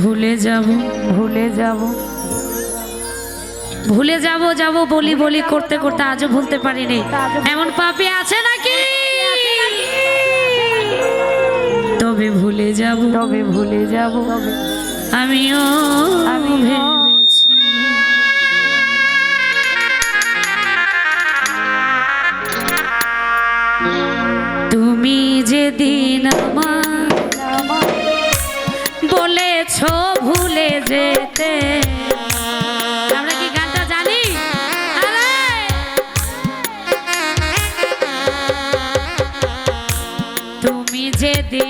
ভুলে যাব ভুলে যাব। ভুলে যাব যাব বলি বলি করতে করতে আজও ভুলতে পারিনি। এমন পাপি আছে নাকি? তবে ভুলে যাব। তবে ভুলে যাব। আমিও ভেবেছি। তুমি যেদিন আমার বলেছ ভুলে যেতে। আমরা কি গানটা জানি? তুমি যেদিন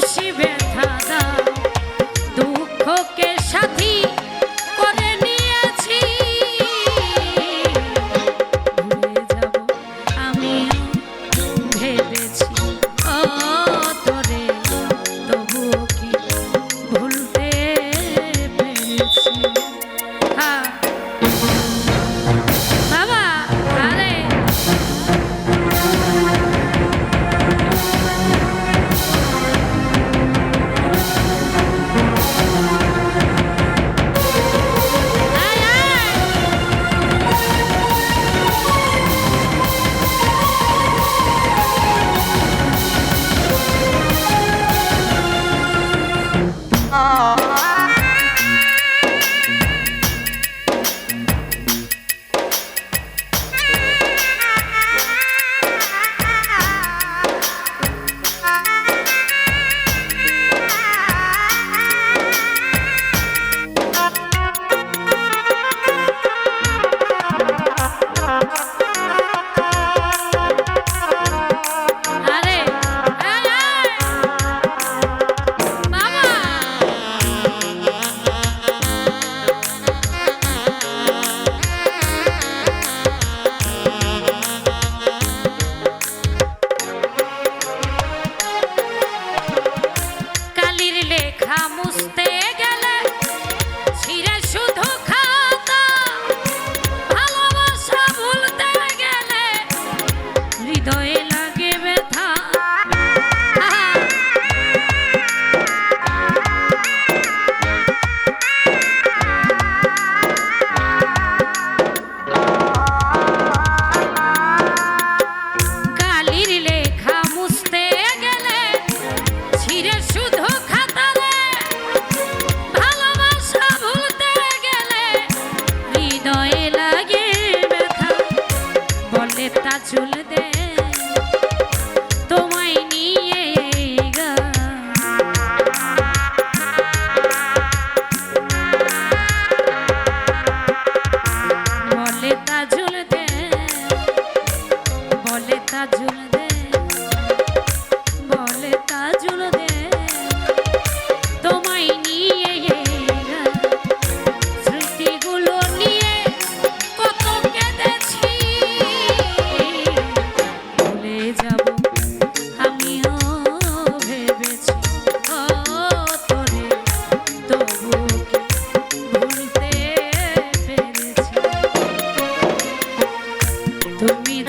possível.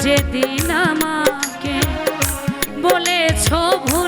যেদিন আমাকে বলেছ ভুল